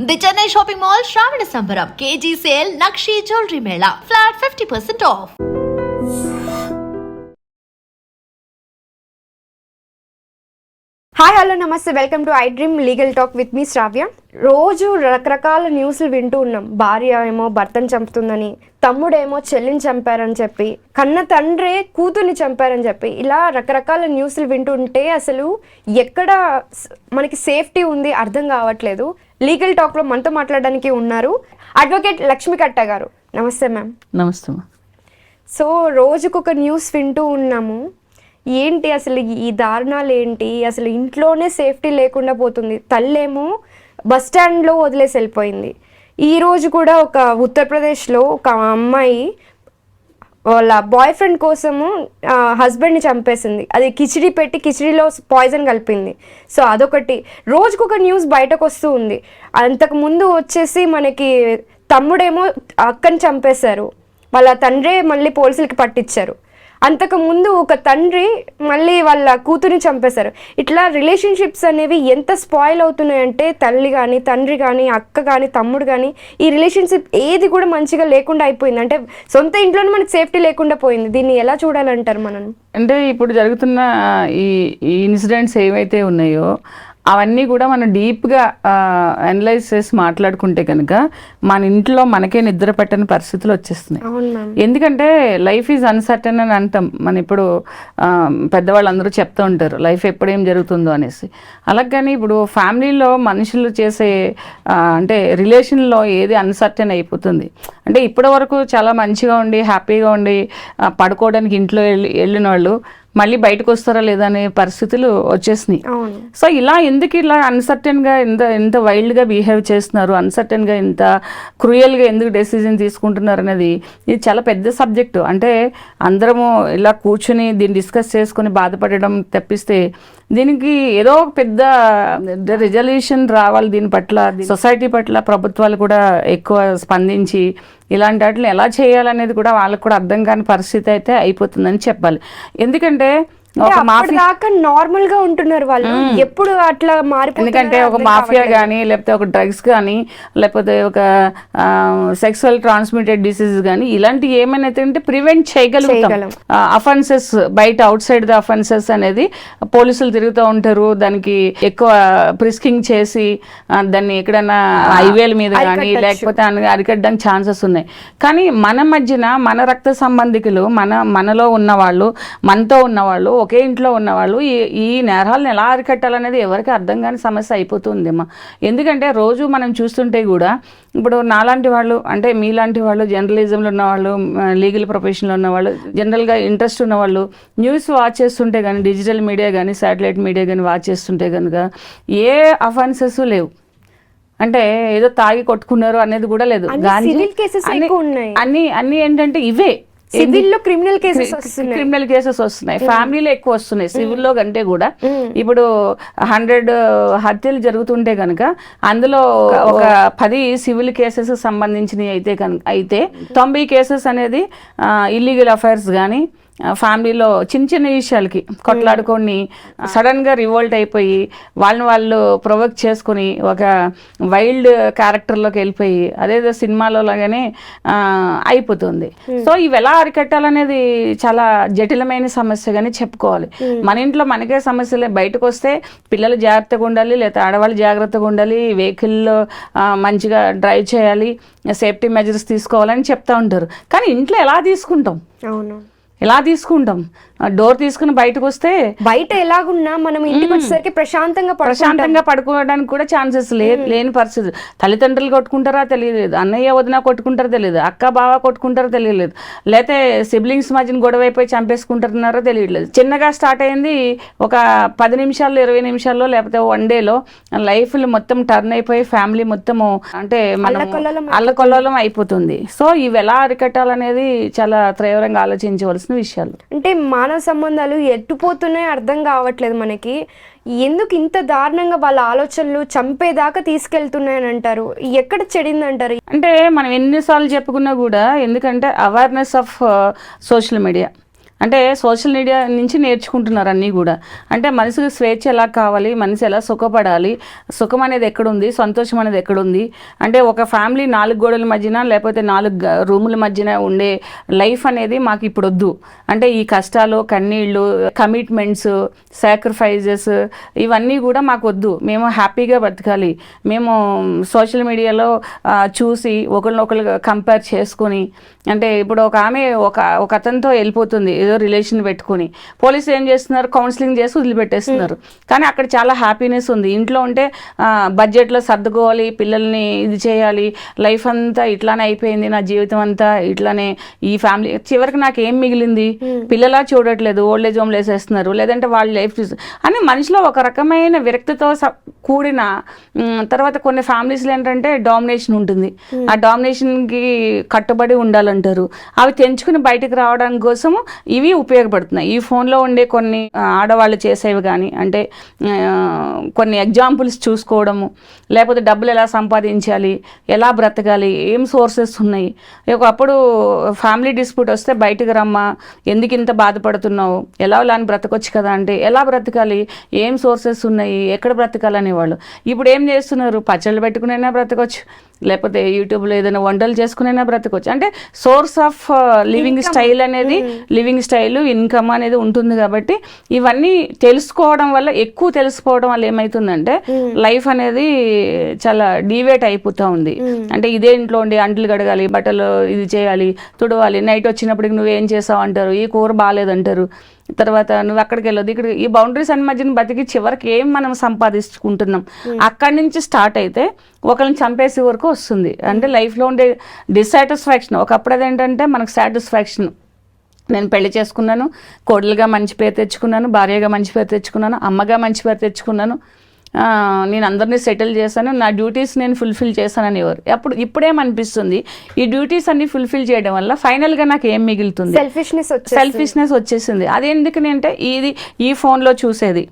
The Chennai shopping mall Shravana Sambaram K G sale Nakshi jewellery മേള flat fifty percent off hi hello నమస్తే. Welcome to I dream legal talk with మీ శ్రావ్య రోజు రకరకాల న్యూస్లు వింటూ ఉన్నాం. భార్య ఏమో భర్తను చంపుతుందని తమ్ముడేమో చెల్లిని చంపారని చెప్పి కన్న తండ్రే కూతుర్ని చంపారని చెప్పి ఇలా రకరకాల న్యూస్లు వింటుంటే అసలు ఎక్కడ మనకి సేఫ్టీ ఉంది అర్థం కావట్లేదు. లీగల్ టాక్లో మనతో మాట్లాడడానికి ఉన్నారు అడ్వకేట్ లక్ష్మి కట్ట గారు. నమస్తే మ్యామ్ నమస్తే. సో రోజుకొక న్యూస్ వింటూ ఉన్నాము. ఏంటి అసలు ఈ దారుణాలు ఏంటి అసలు ఇంట్లోనే సేఫ్టీ లేకుండా పోతుంది. తల్లేమో బస్ స్టాండ్లో వదిలేసి వెళ్ళిపోయింది. ఈరోజు కూడా ఒక ఉత్తరప్రదేశ్లో ఒక అమ్మాయి వాళ్ళ బాయ్ ఫ్రెండ్ కోసము హస్బెండ్ని చంపేసింది. అది కిచిడి పెట్టి కిచిడిలో పాయిజన్ కలిపింది. సో అదొకటి. రోజుకొక న్యూస్ బయటకు వస్తూ ఉంది. అంతకు ముందు వచ్చేసి మనకి తమ్ముడేమో అక్కని చంపేశారు. వాళ్ళ తండ్రే మళ్ళీ పోలీసులకి పట్టించారు. అంతకుముందు ఒక తండ్రి మళ్ళీ వాళ్ళ కూతురిని చంపేశారు. ఇట్లా రిలేషన్షిప్స్ అనేవి ఎంత స్పాయిల్ అవుతున్నాయంటే తల్లి కానీ తండ్రి కానీ అక్క కానీ తమ్ముడు కానీ ఈ రిలేషన్షిప్ ఏది కూడా మంచిగా లేకుండా అయిపోయింది. అంటే సొంత ఇంట్లోనే మనకి సేఫ్టీ లేకుండా పోయింది. దీన్ని ఎలా చూడాలంటారు మనం అంటే ఇప్పుడు జరుగుతున్న ఈ ఇన్సిడెంట్స్ ఏవైతే ఉన్నాయో అవన్నీ కూడా మనం డీప్గా అనలైజ్ చేసి మాట్లాడుకుంటే కనుక మన ఇంట్లో మనకే నిద్ర పెట్టని పరిస్థితులు వచ్చేస్తున్నాయి. ఎందుకంటే లైఫ్ ఈజ్ అన్సర్టన్ అని అంటాం. మన ఇప్పుడు పెద్దవాళ్ళు అందరూ చెప్తూ ఉంటారు లైఫ్ ఎప్పుడు జరుగుతుందో అనేసి. అలాగని ఇప్పుడు ఫ్యామిలీలో మనుషులు చేసే అంటే రిలేషన్లో ఏది అన్సర్టన్ అయిపోతుంది. అంటే ఇప్పటి వరకు చాలా మంచిగా ఉండి హ్యాపీగా ఉండి పడుకోవడానికి ఇంట్లో వెళ్ళి వెళ్ళిన వాళ్ళు మళ్ళీ బయటకు వస్తారా లేదా అనే పరిస్థితులు వచ్చేసినాయి. సో ఇలా ఎందుకు ఇలా అన్సర్టన్గా ఎంత ఎంత వైల్డ్గా బిహేవ్ చేస్తున్నారు? అన్సర్టన్గా ఎంత క్రూయల్గా ఎందుకు డెసిజన్ తీసుకుంటున్నారు అనేది ఇది చాలా పెద్ద సబ్జెక్టు అంటే అందరము ఇలా కూర్చుని దీన్ని డిస్కస్ చేసుకొని బాధపడడం తప్పిస్తే దీనికి ఏదో ఒక పెద్ద రిజల్యూషన్ రావాలి దీని పట్ల. సొసైటీ పట్ల ప్రభుత్వాలు కూడా ఎక్కువ స్పందించి ఇలాంటి వాటిని ఎలా చేయాలనేది కూడా వాళ్ళకు కూడా అర్థం కాని పరిస్థితి అయితే అయిపోతుందని చెప్పాలి. ఎందుకంటే దాకా నార్మల్గా ఉంటున్నారు వాళ్ళు ఎప్పుడు అట్లా మారిపోతున్నారు ఎందుకంటే ఒక మాఫియా. కానీ లేకపోతే ఒక డ్రగ్స్ కానీ లేకపోతే ఒక సెక్సువల్ ట్రాన్స్మిటెడ్ డిసీజ్ కానీ ఇలాంటివి ఏమైనా అంటే ప్రివెంట్ చేయగలుగుతాం చేయగలం. అఫెన్సెస్ బయట అవుట్ సైడ్ ద అఫెన్సెస్ అనేది పోలీసులు తిరుగుతూ ఉంటారు దానికి ఎక్కువ ప్రిస్కింగ్ చేసి దాన్ని ఎక్కడైనా హైవేల మీద కానీ. లేకపోతే అరికట్టడానికి ఛాన్సెస్ ఉన్నాయి కానీ మన మధ్యన మన రక్త సంబంధికులు మన మనలో ఉన్నవాళ్ళు మనతో ఉన్నవాళ్ళు ఒకే ఇంట్లో ఉన్నవాళ్ళు ఈ ఈ నేరాలను ఎలా అరికట్టాలనేది ఎవరికి అర్థం కాని సమస్య అయిపోతుందమ్మా ఎందుకంటే రోజు మనం చూస్తుంటే కూడా ఇప్పుడు నాలాంటి వాళ్ళు అంటే మీలాంటి వాళ్ళు జర్నలిజంలో ఉన్నవాళ్ళు లీగల్ ప్రొఫెషన్లో ఉన్నవాళ్ళు జనరల్గా ఇంట్రెస్ట్ ఉన్నవాళ్ళు న్యూస్ వాచ్ చేస్తుంటే కానీ డిజిటల్ మీడియా కానీ శాటిలైట్ మీడియా కానీ వాచ్ చేస్తుంటే కనుక ఏ అఫెన్సెస్ లేవు. అంటే ఏదో తాగి కొట్టుకున్నారు అనేది కూడా లేదు. అన్ని అన్ని ఏంటంటే ఇవే. సివిల్లో క్రిమినల్ కేసెస్ క్రిమినల్ కేసెస్ వస్తున్నాయి. ఫ్యామిలీలో ఎక్కువ వస్తున్నాయి. సివిల్లో కంటే కూడా ఇప్పుడు హండ్రెడ్ హత్యలు జరుగుతుంటే కనుక అందులో ఒక పది సివిల్ కేసెస్ సంబంధించినవి అయితే కనుక అయితే తొంభై కేసెస్ అనేది ఇల్లీగల్ అఫైర్స్ కానీ ఫ్యామిలీలో చిన్న చిన్న విషయాలకి కొట్లాడుకొని సడన్గా రివోల్ట్ అయిపోయి వాళ్ళని వాళ్ళు ప్రొవోక్ చేసుకొని ఒక వైల్డ్ క్యారెక్టర్లోకి వెళ్ళిపోయి అదేదో సినిమాలో లాగానే అయిపోతుంది. సో ఇవి ఎలా అరికట్టాలనేది చాలా జటిలమైన సమస్యగానే చెప్పుకోవాలి. మన ఇంట్లో మనకే సమస్యలే. బయటకు వస్తే పిల్లలు జాగ్రత్తగా ఉండాలి లేదా ఆడవాళ్ళు జాగ్రత్తగా ఉండాలి వెహికల్లో మంచిగా డ్రైవ్ చేయాలి సేఫ్టీ మెజర్స్ తీసుకోవాలని చెప్తా ఉంటారు. కానీ ఇంట్లో ఎలా తీసుకుంటాం? అవును. ఎలా తీసుకుంటాం? డోర్ తీసుకుని బయటకు వస్తే బయట ఎలాగున్నా మనం ఇంటికి వచ్చేసరికి ప్రశాంతంగా. ప్రశాంతంగా పడుకోవడానికి కూడా ఛాన్సెస్ లే లేని పరిస్థితి తల్లిదండ్రులు కొట్టుకుంటారా తెలియలేదు. అన్నయ్య వదిన కొట్టుకుంటారో తెలియదు. అక్క బావ కొట్టుకుంటారో తెలియలేదు. లేకపోతే సిబ్లింగ్స్ మధ్యన గొడవ అయిపోయి చంపేసుకుంటున్నారో తెలియట్లేదు. చిన్నగా స్టార్ట్ అయింది ఒక పది నిమిషాల్లో ఇరవై నిమిషాల్లో లేకపోతే వన్ డేలో లైఫ్లు మొత్తం టర్న్ అయిపోయి ఫ్యామిలీ మొత్తము అంటే మనం అల్లకల్లోలం అల్లకొల్లోలం అయిపోతుంది. సో ఇవి ఎలా అరికట్టాలనేది చాలా తీవ్రంగా ఆలోచించవలసిన విషయాలు. అంటే మానవ సంబంధాలు ఎట్టుపోతున్నాయో అర్థం కావట్లేదు మనకి. ఎందుకు ఇంత దారుణంగా వాళ్ళ ఆలోచనలు చంపేదాకా తీసుకెళ్తున్నాయని అంటారు? ఎక్కడ చెడిందంటారు? అంటే మనం ఎన్నిసార్లు చెప్పుకున్నా కూడా ఎందుకంటే అవేర్నెస్ ఆఫ్ సోషల్ మీడియా అంటే సోషల్ మీడియా నుంచి నేర్చుకుంటున్నారు అన్నీ కూడా. అంటే మనసుకు స్వేచ్ఛ ఎలా కావాలి మనసు ఎలా సుఖపడాలి సుఖం అనేది ఎక్కడుంది సంతోషం అనేది ఎక్కడుంది? అంటే ఒక ఫ్యామిలీ నాలుగు గోడల మధ్యన లేకపోతే నాలుగు రూముల మధ్యన ఉండే లైఫ్ అనేది మాకు ఇప్పుడు వద్దు. అంటే ఈ కష్టాలు కన్నీళ్ళు కమిట్మెంట్స్ సాక్రిఫైజెస్ ఇవన్నీ కూడా మాకు వద్దు. మేము హ్యాపీగా బ్రతకాలి. మేము సోషల్ మీడియాలో చూసి ఒకరినొకరు కంపేర్ చేసుకొని అంటే ఇప్పుడు ఒక ఆమె ఒక ఒక అతనితో వెళ్ళిపోతుంది. ఏదో రిలేషన్ పెట్టుకొని. పోలీసులు ఏం చేస్తున్నారు? కౌన్సిలింగ్ చేసి వదిలిపెట్టేస్తున్నారు. కానీ అక్కడ చాలా హ్యాపీనెస్ ఉంది. ఇంట్లో ఉంటే బడ్జెట్లో సర్దుకోవాలి పిల్లల్ని ఇది చేయాలి. లైఫ్ అంతా ఇట్లానే అయిపోయింది. నా జీవితం అంతా ఇట్లానే ఈ ఫ్యామిలీ. చివరికి నాకు ఏం మిగిలింది? పిల్లలా చూడట్లేదు. ఓల్డ్ ఏజ్ హోమ్లు వేసేస్తున్నారు. లేదంటే వాళ్ళ లైఫ్ అని మనిషిలో ఒక రకమైన విరక్తితో కూడిన తర్వాత కొన్ని ఫ్యామిలీస్లో ఏంటంటే డామినేషన్ ఉంటుంది. ఆ డామినేషన్కి కట్టుబడి ఉండాలంటారు. అవి తెంచుకుని బయటకు రావడానికి కోసము ఇవి ఉపయోగపడుతున్నాయి. ఈ ఫోన్లో ఉండే కొన్ని ఆడవాళ్ళు చేసేవి కానీ అంటే కొన్ని ఎగ్జాంపుల్స్ చూసుకోవడము లేకపోతే డబ్బులు ఎలా సంపాదించాలి ఎలా బ్రతకాలి ఏం సోర్సెస్ ఉన్నాయి. ఒకప్పుడు ఫ్యామిలీ డిస్ప్యూట్ వస్తే బయటకు రమ్మా ఎందుకు ఇంత బాధపడుతున్నావు? ఎలా అని బ్రతకొచ్చు కదా? అంటే ఎలా బ్రతకాలి? ఏం సోర్సెస్ ఉన్నాయి? ఎక్కడ బ్రతకాలనేవాళ్ళు? ఇప్పుడు ఏం చేస్తున్నారు? పచ్చళ్ళు పెట్టుకునైనా బ్రతకొచ్చు. లేకపోతే యూట్యూబ్లో ఏదైనా వంటలు చేసుకునైనా బ్రతకొచ్చు. అంటే సోర్స్ ఆఫ్ లివింగ్ స్టైల్ అనేది లివింగ్ స్టైల్ ఇన్కమ్ అనేది ఉంటుంది కాబట్టి ఇవన్నీ తెలుసుకోవడం వల్ల ఎక్కువ తెలుసుకోవడం వల్ల ఏమవుతుందంటే లైఫ్ అనేది చాలా డివేట్ అయిపోతూ ఉంది. అంటే ఇదే ఇంట్లో ఉండి అంట్లు కడగాలి బట్టలు ఇది చేయాలి తుడవాలి నైట్ వచ్చినప్పటికి నువ్వేం చేసావు అంటారు ఈ కూర బాగాలేదంటారు. తర్వాత నువ్వు అక్కడికి వెళ్ళదు ఇక్కడ ఈ బౌండరీస్ అన్ని మధ్యన బతికి చివరికి ఏం మనం సంపాదించుకుంటున్నాం? అక్కడి నుంచి స్టార్ట్ అయితే ఒకరిని చంపేసే వరకు వస్తుంది. అంటే లైఫ్లో ఉండే డిస్సాటిస్ఫాక్షన్ ఒకప్పుడు అదేంటంటే మనకు సాటిస్ఫాక్షన్ నేను పెళ్ళి చేసుకున్నాను కోడలుగా మంచి పేరు తెచ్చుకున్నాను భార్యగా మంచి పేరు తెచ్చుకున్నాను అమ్మగా మంచి పేరు తెచ్చుకున్నాను. నేను అందరినీ సెటిల్ చేశాను నా డ్యూటీస్ నేను ఫుల్ఫిల్ చేశానని ఎవరు. అప్పుడు ఇప్పుడేమనిపిస్తుంది ఈ డ్యూటీస్ అన్ని ఫుల్ఫిల్ చేయడం వల్ల ఫైనల్గా నాకు ఏం మిగులుతుంది? సెల్ఫిష్నెస్ సెల్ఫిష్నెస్ వచ్చేసింది. అది ఎందుకని అంటే ఇది ఈ ఫోన్లో చూసేది.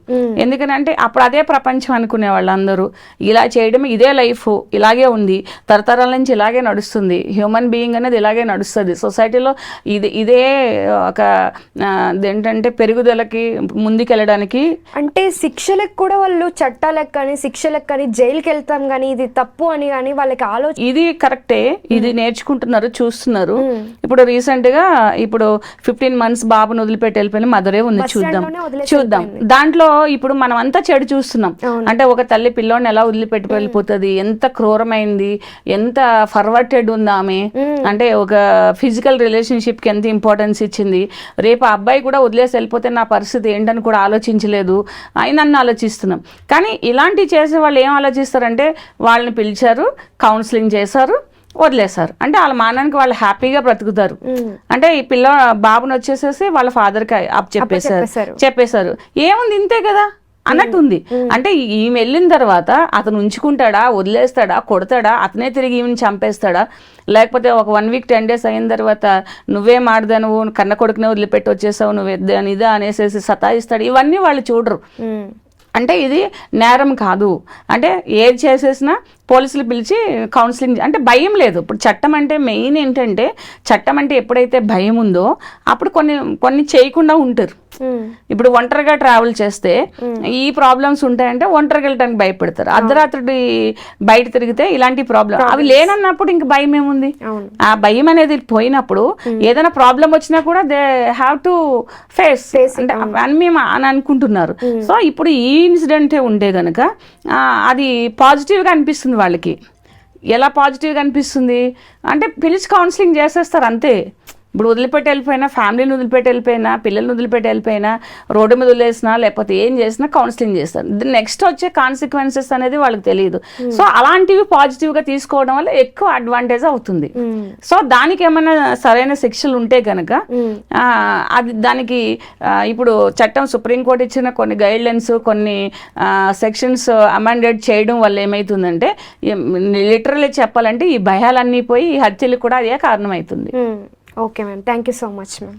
ఎందుకనంటే అప్పుడు అదే ప్రపంచం అనుకునే వాళ్ళు అందరూ ఇలా చేయడం ఇదే లైఫ్ ఇలాగే ఉంది తరతరాల నుంచి ఇలాగే నడుస్తుంది హ్యూమన్ బీయింగ్ అనేది ఇలాగే నడుస్తుంది. సొసైటీలో ఇది ఇదే ఒక ఏంటంటే పెరుగుదలకి ముందుకెళ్ళడానికి అంటే శిక్షలకు కూడా వాళ్ళు చట్టాలకు కానీ శిక్షలకు కానీ జైలుకి వెళ్తాం కానీ ఇది తప్పు అని కానీ వాళ్ళకి ఆలోచన ఇది కరెక్టే. ఇది నేర్చుకుంటున్నారు చూస్తున్నారు. ఇప్పుడు రీసెంట్గా ఇప్పుడు ఫిఫ్టీన్ మంత్స్ బాబుని వదిలిపెట్టి వెళ్ళిపోయిన మదరే ఉంది చూద్దాం. చూద్దాం. దాంట్లో ఇప్పుడు మనం అంతా చెడు చూస్తున్నాం. అంటే ఒక తల్లి పిల్లోని ఎలా వదిలిపెట్టి వెళ్ళిపోతుంది? ఎంత క్రూరమైంది? ఎంత ఫర్వర్టెడ్ ఉంది ఆమె? అంటే ఒక ఫిజికల్ రిలేషన్షిప్కి ఎంత ఇంపార్టెన్స్ ఇచ్చింది? రేపు ఆ అబ్బాయి కూడా వదిలేసి వెళ్ళిపోతే నా పరిస్థితి ఏంటని కూడా ఆలోచించలేదు. అని నన్ను ఆలోచిస్తున్నాం. కానీ ఇలాంటివి చేసే వాళ్ళు ఏం ఆలోచిస్తారంటే వాళ్ళని పిలిచారు కౌన్సిలింగ్ చేశారు వదిలేశారు. అంటే వాళ్ళ మానానికి వాళ్ళు హ్యాపీగా బ్రతుకుతారు. అంటే ఈ పిల్ల బాబుని వచ్చేసేసి వాళ్ళ ఫాదర్కి అప్ చెప్పేశారు. చెప్పేశారు. ఏముంది ఇంతే కదా? అన్నట్టు ఉంది అంటే ఈమె వెళ్ళిన తర్వాత అతను ఉంచుకుంటాడా వదిలేస్తాడా కొడతాడా అతనే తిరిగి ఈమెను చంపేస్తాడా? లేకపోతే ఒక వన్ వీక్ టెన్ డేస్ అయిన తర్వాత నువ్వే మాడదా నువ్వు కన్న కొడుకునే వదిలిపెట్టి వచ్చేసావు నువ్వు ఇదా అనేసేసి సతాయిస్తాడు. ఇవన్నీ వాళ్ళు చూడరు. అంటే ఇది నేరం కాదు. అంటే ఏది చేసేసినా పోలీసులు పిలిచి కౌన్సిలింగ్ అంటే భయం లేదు. ఇప్పుడు చట్టం అంటే మెయిన్ ఏంటంటే చట్టం అంటే ఎప్పుడైతే భయం ఉందో అప్పుడు కొన్ని కొన్ని చేయకుండా ఉంటారు. ఇప్పుడు ఒంటరిగా ట్రావెల్ చేస్తే ఈ ప్రాబ్లమ్స్ ఉంటాయంటే ఒంటరిగా వెళ్ళడానికి భయపడతారు. అర్ధరాత్రి బయట తిరిగితే ఇలాంటి ప్రాబ్లం అవి లేనన్నప్పుడు ఇంక భయం ఏముంది? ఆ భయం అనేది పోయినప్పుడు ఏదైనా ప్రాబ్లం వచ్చినా కూడా దే హ్యావ్ టు ఫేస్ అంటే అని మేము అని అనుకుంటున్నారు. సో ఇప్పుడు ఈ ఇన్సిడెంటే ఉంటే గనుక అది పాజిటివ్గా అనిపిస్తుంది వాళ్ళకి. ఎలా పాజిటివ్గా అనిపిస్తుంది? అంటే పిలిచి కౌన్సిలింగ్ చేసేస్తారు అంతే. ఇప్పుడు వదిలిపెట్టి వెళ్ళిపోయినా ఫ్యామిలీని వదిలిపెట్టి వెళ్ళిపోయినా పిల్లల్ని వదిలిపెట్టి వెళ్ళిపోయినా రోడ్డు మీద వదిలేసినా లేకపోతే ఏం చేసినా కౌన్సిలింగ్ చేస్తారు. నెక్స్ట్ వచ్చే కాన్సిక్వెన్సెస్ అనేది వాళ్ళకి తెలియదు. సో అలాంటివి పాజిటివ్గా తీసుకోవడం వల్ల ఎక్కువ అడ్వాంటేజ్ అవుతుంది. సో దానికి ఏమైనా సరైన శిక్షలు ఉంటే కనుక ఆ, అది దానికి ఇప్పుడు చట్టం సుప్రీంకోర్టు ఇచ్చిన కొన్ని గైడ్ లైన్స్ కొన్ని సెక్షన్స్ అమెండెడ్ చేయడం వల్ల ఏమవుతుందంటే లిటరల్లీ చెప్పాలంటే ఈ భయాలన్నీ పోయి ఈ హత్యలు కూడా అదే కారణమవుతుంది. Okay ma'am. Thank you so much ma'am.